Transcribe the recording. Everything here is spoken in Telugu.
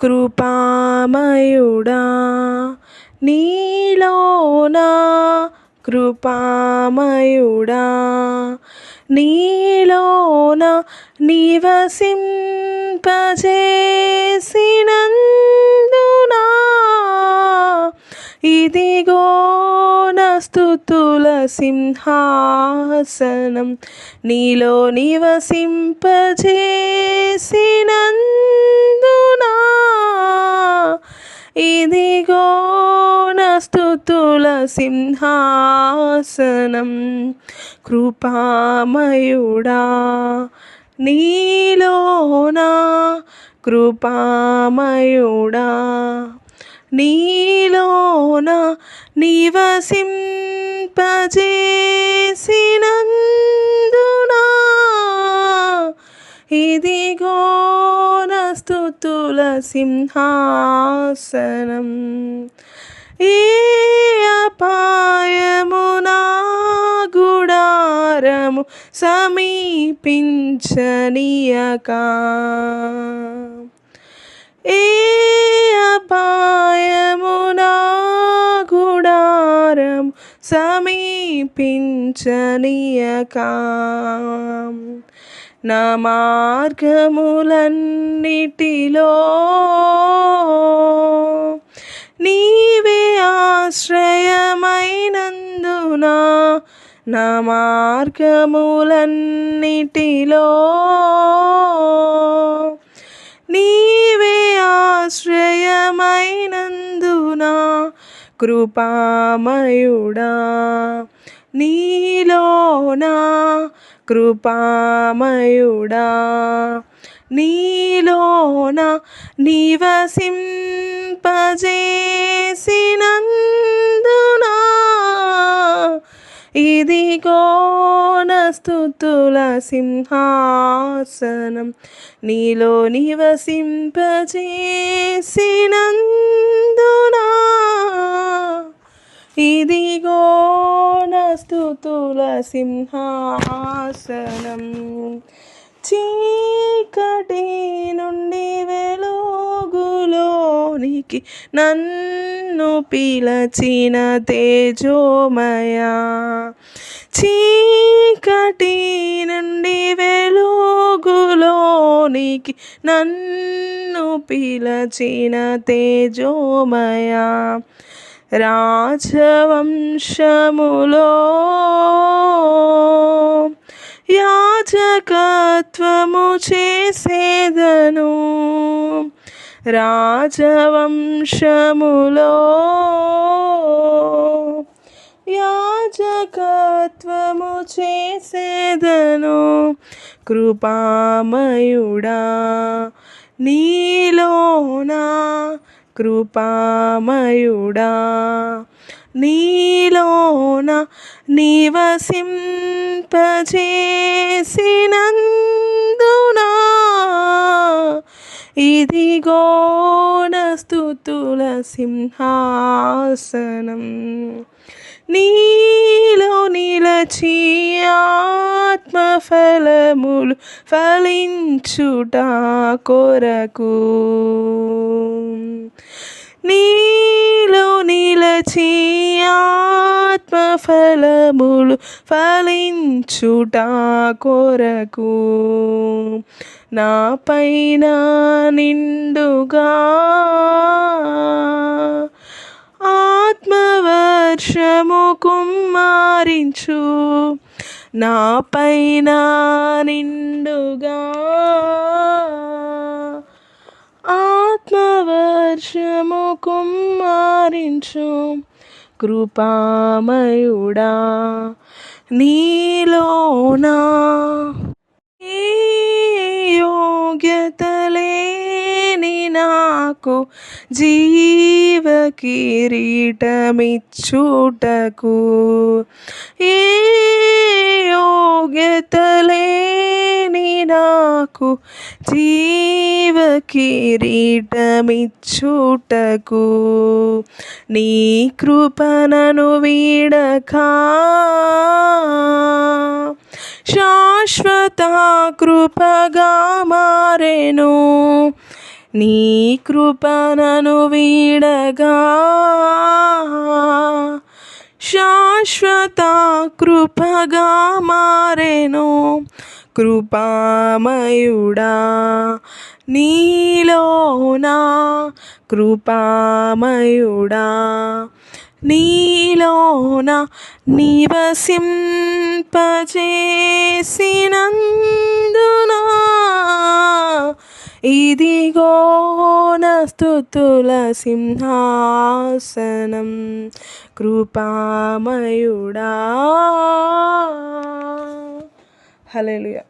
కృపామయుడా నీలోనా కృపామయుడా నీలోన నివసింపజే నస్తుతుల సింహాసనం నీలో నివసింపజేసినందునా? ఇదిగో నస్తుతుల సింహాసనం కృపామయుడా. నీలోనా కృపామయుడా. నీలోనా నివసింపజేసినందునా? ఇదిగో నస్తుతుల సింహాసనం. ఏ అపాయమునా గుడారము సమీపించనీయకా? సమీపించనీయక. నా మార్గములన్నిటిలో నీవే ఆశ్రయమైనందునా నా మార్గములన్నిటిలో నీవే ఆశ్రయమైనందునా కృపామయుడా. నీలోనా కృపామయుడా. నీలోన నివసింపజేసినందునా. ఇదిగో నస్తుతుల సింహాసనం. నీలో నివసింపజేసినందున. ఇదిగో నస్తుతుల సింహాసనం. చీకటి నుండి వెలుగులోనికి నన్ను పిలచిన తేజోమయా. చీకటి నుండి వెలుగులోనికి నన్ను పిలచిన తేజోమయా. రాజవంశములో యాజకత్వము చేసేదను. రాజవంశములో యాజకత్వము చేసేదను. కృపామయుడా నీలోనా కృపామయుడా. నీలోన నివసింపజేసినందునా ఇదిగో స్థుతుల సింహాసనం. నీలో నిలచి ఆత్మఫలములు ఫలించుట కొరకు. నిలచి ఆత్మఫలములు ఫలించుట కొరకు. నా పైన నిండుగా ఆత్మవర్షము కుమ్మారించు. నా పైన నిండుగా ఆత్మవర్షము కుమ్మారించు కృపామయుడా నీలోనా? ఏ యోగ్యత నాకు జీవ కిరీటమిచ్చుటకు. ఏ యోగ్యతలే నాకు జీవ కిరీటమిచ్చుటకు. నీ కృపనను వీడక. శాశ్వత కృపగా మారెను. నీ కృపనను వీడగా శాశ్వత కృపగా మారెను. కృపామయుడా నీలోనా కృపామయుడా నీలోన నివసింపజేసినందునా ఇదిగో నస్తుతుల సింహాసనం కృపామయుడా. హలేలుయా